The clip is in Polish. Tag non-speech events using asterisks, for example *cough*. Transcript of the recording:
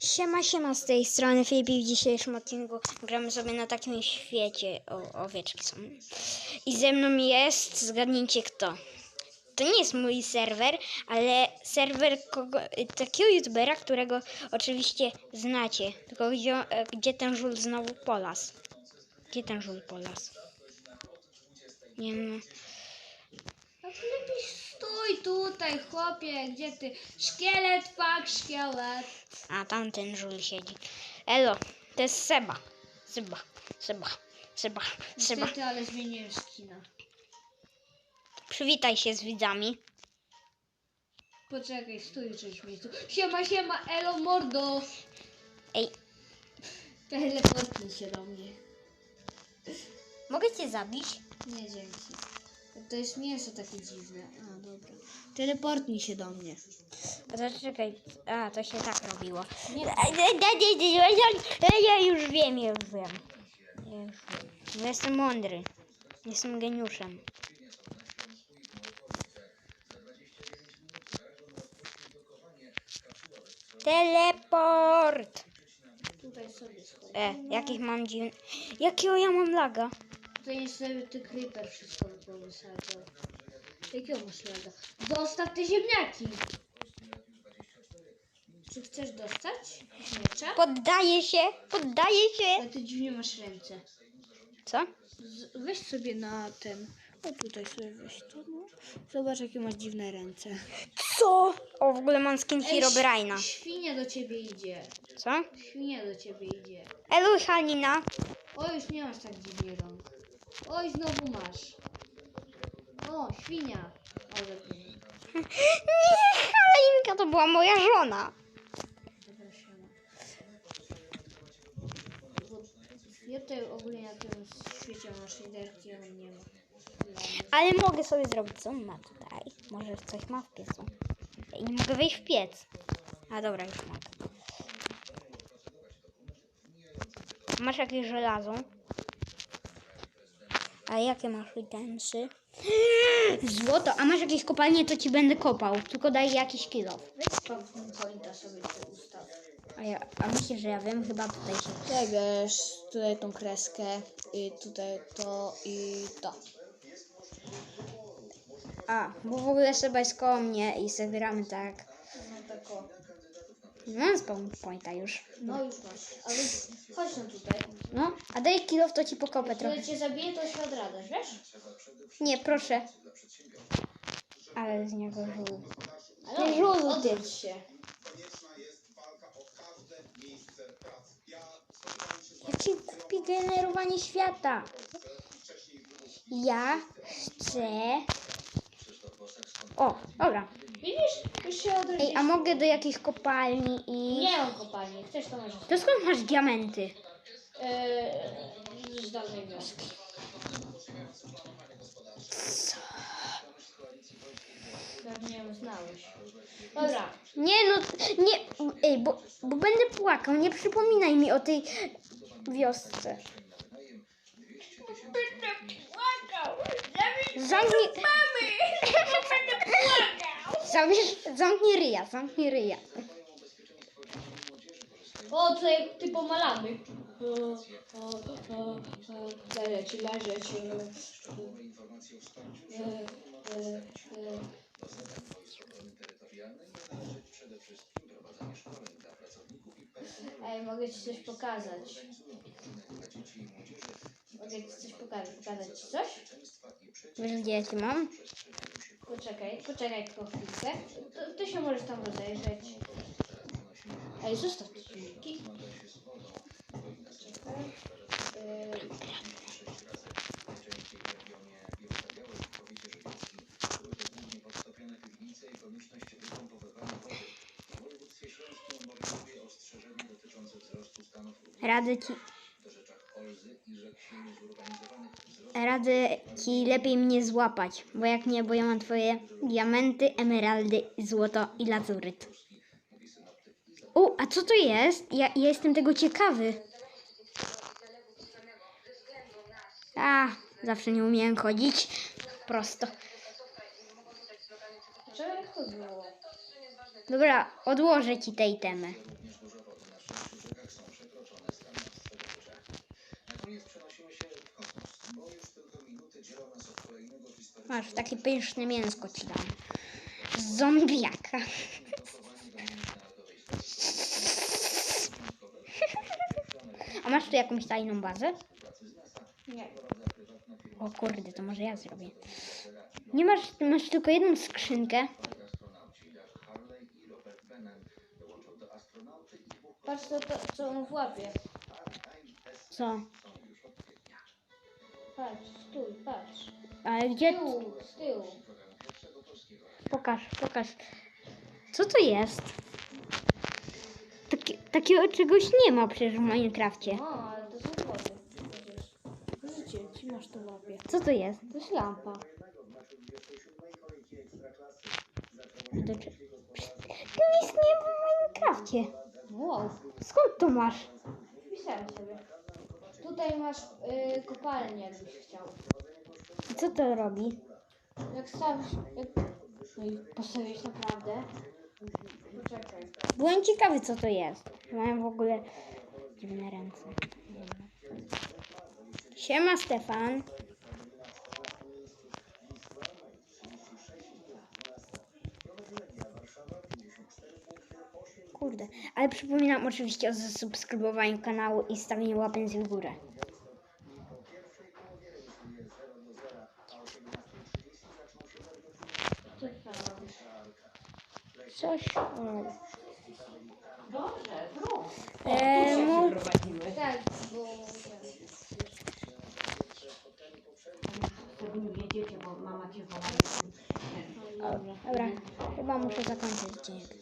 Siema, siema z tej strony Filip w dzisiejszym odcinku gramy sobie na takim świecie. O, owieczki są. I ze mną jest, zgadnijcie kto. To nie jest mój serwer, ale serwer kogo, takiego youtubera, którego oczywiście znacie. Tylko gdzie, gdzie ten żul znowu polas? Gdzie ten żul polas? Nie wiem. No lepiej stój tutaj, chłopie, gdzie ty? Szkielet, pak, szkielet. A tamten żul siedzi. Elo, to jest Seba. Seba, Seba, Seba, Seba. Niestety, ale zmieniłem skina. Przywitaj się z widzami. Poczekaj, stój w miejscu. Siema, siema, elo, mordo. Ej, Teleportnij się do mnie. mogę cię zabić? Nie, dzięki. To jest mięso takie dziwne. A, dobra. Teleportnij się do mnie. Zaczekaj. A, to się tak robiło. Nie. Ja już wiem, ja już wiem. Ja już wiem. Jestem mądry. Jestem geniuszem. Teleport! Tutaj sobie schodzę. E, jakich mam dziwne... Jakiego ja mam laga? Tutaj niestety creeper wszystko powysadzał. Jakiego masz laga? Dostaw te ziemniaki! Czy chcesz dostać miecza? Poddaję się, poddaję się. Ale ty dziwnie masz ręce. Co? Z, weź sobie na ten. O tutaj sobie weź to, no. Zobacz jakie masz dziwne ręce. Co? O, w ogóle mam skin Herobrina. ś- świnia do ciebie idzie. Co? Świnia do ciebie idzie. Elu, Halina. O, już nie masz tak dziwnie rąk. Oj, znowu masz. O, świnia. O, lepiej. Nie, Halinka to była moja żona. Dobra, Ja tutaj ogólnie na tym świecie masz liderki, ale nie ma. Ale mogę sobie zrobić, co on ma tutaj. Może coś ma w piecu. I nie mogę wejść w piec. A dobra, już mogę. Masz jakieś żelazo? A jakie masz itensy? Złoto, a masz jakieś kopalnie, to ci będę kopał. Tylko daj jakiś kilo. Weź spawn pointa sobie tu ustaw. A, ja, a myślę, że ja wiem, chyba tutaj się... Tutaj wiesz, tutaj tą kreskę i tutaj to i to. A, bo w ogóle sobie jest koło mnie i sobie gramy tak. No tak o. Mam spawn pointa już. No już masz. Ale chodź no tutaj. No, a daj kilo, to ci pokopę trochę. Kiedy cię zabiję, to się odradasz, wiesz? Nie, proszę. Ale z niego żół. Ale żulu, ty. odwróć się. Jaki głupi generowanie świata. Ja chcę... O, dobra. Widzisz? Już się odrodzisz. Ej, a mogę do jakiejś kopalni i... Nie mam kopalni. Chcesz to możesz. To skąd masz diamenty? Eee, z dawnej wioski. Pewnie ją znałeś. Dobra. Nie no, nie, ej, bo, bo będę płakał, nie przypominaj mi o tej wiosce. Będę płakał. Zamknij... Zamknij, *laughs* zamknij ryja, zamknij ryja. O, tutaj ty o, leżeć, leżeć. Ej, mogę ci coś pokazać. Mogę ci coś pokazać. Pokazać ci coś? Wiesz gdzie ja cię mam? Poczekaj, poczekaj tylko chwilkę. To, ty się możesz tam rozejrzeć. Ej, zostaw te filmiki. Czekaj. Radzę ci... Radzę ci lepiej mnie złapać, bo jak nie, bo ja mam twoje diamenty, emeraldy, złoto i lazuryt. O, a co to jest? Ja, ja jestem tego ciekawy. A, zawsze nie umiałem chodzić. Prosto. Dobra, odłożę ci te itemy. Masz, takie pyszne mięsko ci dam. Zombiaka. A masz tu jakąś tajną bazę? Nie. O kurde, to może ja zrobię. Nie masz, masz tylko jedną skrzynkę. Patrz to, to co on włapie. Co? Patrz, stój, patrz. Ale gdzie? tyłu, z tyłu. Pokaż, pokaż. Co to jest? Taki, takiego czegoś nie ma przecież w Minecrafcie. O, ale to są wody. Życie, ci masz to łapie. Co to jest? To jest lampa. To czy... To nic nie ma w Minecrafcie. Wow. Skąd to masz? Sobie. Tutaj masz y, kopalnię, jakbyś chciał. Co to robi? Jak stawisz... Jak... No i postawisz naprawdę. Poczekaj. Byłem ciekawy, co to jest. Mają w ogóle dziwne ręce. Siema, Stefan. Kurde, ale przypominam oczywiście o zasubskrybowaniu kanału i stawieniu łapek w górę. Co ty tam robisz? Coś. O. Dobrze, zrób. E, mu... Tak, bo... Woła. Dobra, chyba muszę zakończyć odcinek.